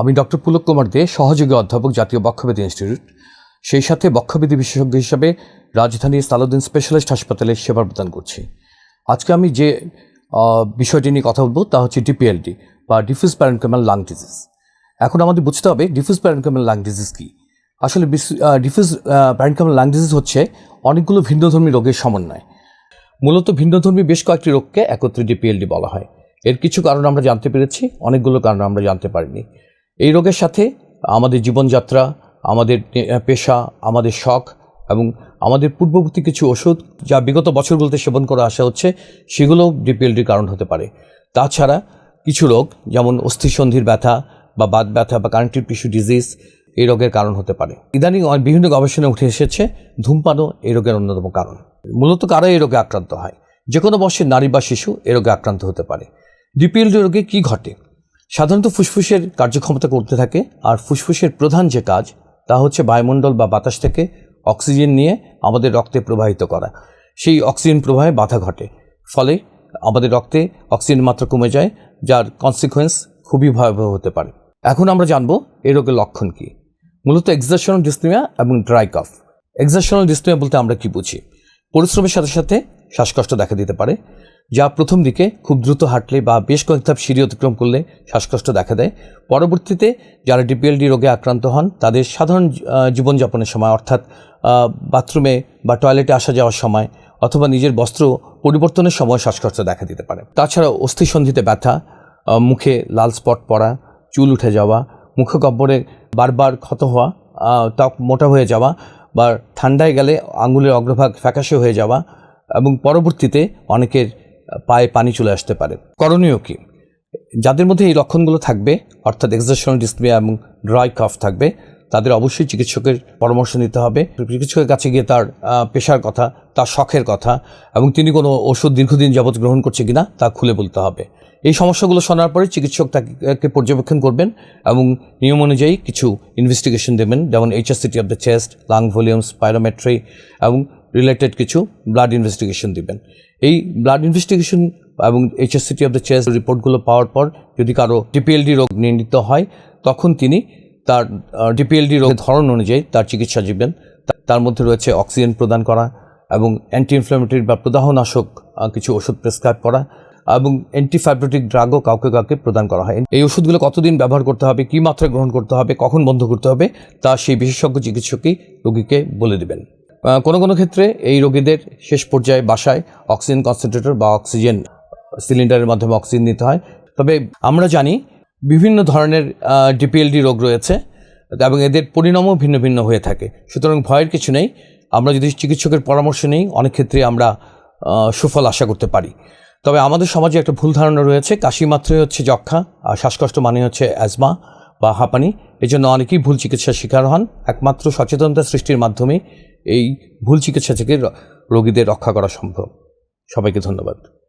আমি ডক্টর পুলক কুমার দে, সহযোগী অধ্যাপক জাতীয় বক্ষব্যাধি ইনস্টিটিউট। সেই সাথে বক্ষব্যাধি বিশেষজ্ঞ হিসাবে রাজধানীর সালাউদ্দিন স্পেশালিস্ট হাসপাতালে সেবা প্রদান করছি। আজকে আমি যে বিষয়টি নিয়ে কথা বলব তা হচ্ছে ডিপিএলডি বা ডিফিউজ প্যারেনকামাল লাং ডিজিজ। এখন আমাদের বুঝতে হবে ডিফিউজ প্যারেনকামাল লাং ডিজিজ কী? আসলে ডিফিউজ প্যারেনকামাল লাং ডিজিজ হচ্ছে অনেকগুলো ভিন্নধর্মী রোগের সমন্বয়। মূলত ভিন্নধর্মী বেশ কয়েকটি রোগকে একত্রে ডিপিএলডি বলা হয়। এর কিছু কারণ আমরা জানতে পেরেছি, অনেকগুলো কারণ আমরা জানতে পারিনি। এই রোগের সাথে আমাদের জীবনযাত্রা, আমাদের পেশা, আমাদের শখ এবং আমাদের পূর্ববর্তী কিছু ওষুধ যা বিগত বছরগুলোতে সেবন করে আসা হচ্ছে, সেগুলোও ডিপিএলডির কারণ হতে পারে। তাছাড়া কিছু রোগ যেমন অস্থিসন্ধির ব্যথা বা বাত ব্যথা বা কানেক্টিভ টিস্যু ডিজিজ এই রোগের কারণ হতে পারে। ইদানিং বিভিন্ন গবেষণায় উঠে এসেছে, ধূমপানও এই রোগের অন্যতম কারণ। মূলত কারা এই রোগে আক্রান্ত হয়? যে কোনো বয়সের নারী বা শিশু এ রোগে আক্রান্ত হতে পারে। ডিপিএলডি রোগে কি ঘটে? সাধারণত ফুসফুসের কার্যক্ষমতা করতে থাকে, আর ফুসফুসের প্রধান যে কাজ, তা হচ্ছে বায়ুমণ্ডল বা বাতাস থেকে অক্সিজেন নিয়ে আমাদের রক্তে প্রবাহিত করা। সেই অক্সিজেন প্রবাহে বাধা ঘটে, ফলে আমাদের রক্তে অক্সিজেন মাত্রা কমে যায়, যার কনসিকোয়েন্স খুবই ভয়াবহ হতে পারে। এখন আমরা জানব এই রোগের লক্ষণ কী। মূলত এক্সাশনাল ডিসনিয়া এবং ড্রাই কফ এক্সাশনাল ডিসনিয়া বলতে আমরা কি বুঝি? পরিশ্রমের সাথে সাথে শ্বাসকষ্ট দেখা দিতে পারে যা প্রথম দিকে খুব দ্রুত হাঁটলে বা বেশ কয়েক ধাপ সিঁড়ি অতিক্রম করলে শ্বাসকষ্ট দেখা দেয়। পরবর্তীতে যারা ডিপিএলডি রোগে আক্রান্ত হন, তাদের সাধারণ জীবনযাপনের সময়, অর্থাৎ বাথরুমে বা টয়লেটে আসা যাওয়ার সময় অথবা নিজের বস্ত্র পরিবর্তনের সময় শ্বাসকষ্ট দেখা দিতে পারে। তাছাড়া অস্থিসন্ধিতে ব্যথা মুখে লাল স্পট পড়া, চুল উঠে যাওয়া মুখগহ্বরে বারবার ক্ষত হওয়া ত্বক মোটা হয়ে যাওয়া বা ঠান্ডায় গেলে আঙুলের অগ্রভাগ ফ্যাকাশে হয়ে যাওয়া এবং পরবর্তীতে অনেকের পায়ে পানি চলে আসতে পারে। করণীয় কি? যাদের মধ্যে এই লক্ষণগুলো থাকবে, অর্থাৎ এক্সাশনাল ডিসপ্লিয়া এবং ড্রাই কফ থাকবে, তাদের অবশ্যই চিকিৎসকের পরামর্শ নিতে হবে। চিকিৎসকের কাছে গিয়ে তার পেশার কথা, তার শখের কথা এবং তিনি কোনো ওষুধ দীর্ঘদিন যাবৎ গ্রহণ করছে কিনা তা খুলে বলতে হবে। এই সমস্যাগুলো শোনার পরে চিকিৎসক তাকে পর্যবেক্ষণ করবেন এবং নিয়ম অনুযায়ী কিছু ইনভেস্টিগেশন দেবেন, যেমন HSCT of the chest lung volume spirometry এবং রিলেটেড কিছু ব্লাড ইনভেস্টিগেশন দিবেন। এই ব্লাড ইনভেস্টিগেশন এবং এইচএসসিটি অফ দ্য চেস্ট রিপোর্টগুলো পাওয়ার পর যদি কারও ডিপিএলডি রোগ নির্ণীত হয়, তখন তিনি তার ডিপিএলডি রোগের ধরন অনুযায়ী তার চিকিৎসা দিবেন তার মধ্যে রয়েছে অক্সিজেন প্রদান করা এবং অ্যান্টি ইনফ্লামেটরি বা প্রদাহনাশক কিছু ওষুধ প্রেসক্রাইব করা এবং অ্যান্টিফাইব্রোটিক ড্রাগও কাউকে কাউকে প্রদান করা হয়। এই ওষুধগুলো কতদিন ব্যবহার করতে হবে, কী মাত্রায় গ্রহণ করতে হবে, কখন বন্ধ করতে হবে, তা সেই বিশেষজ্ঞ চিকিৎসকই রোগীকে বলে দেবেন। কোনো কোনো ক্ষেত্রে এই রোগীদের শেষ পর্যায়ে বাসায় অক্সিজেন কনসেন্ট্রেটর বা অক্সিজেন সিলিন্ডারের মাধ্যমে অক্সিজেন নিতে হয়। তবে আমরা জানি বিভিন্ন ধরনের ডিপিএলডি রোগ রয়েছে এবং এদের পরিণামও ভিন্ন ভিন্ন হয়ে থাকে। সুতরাং ভয়ের কিছু নেই। আমরা যদি চিকিৎসকের পরামর্শ নেই, অনেক ক্ষেত্রে আমরা সুফল আশা করতে পারি। তবে আমাদের সমাজে একটা ভুল ধারণা রয়েছে। কাশি মাত্রই হচ্ছে যক্ষা আর শ্বাসকষ্ট মানে হচ্ছে অ্যাজমা। বা হাঁপানি এই জন্য অনেকেই ভুল চিকিৎসার শিকার হন। একমাত্র সচেতনতা সৃষ্টির মাধ্যমে এই ভুল চিকিৎসা থেকে রোগীদের রক্ষা করা সম্ভব। সবাইকে ধন্যবাদ।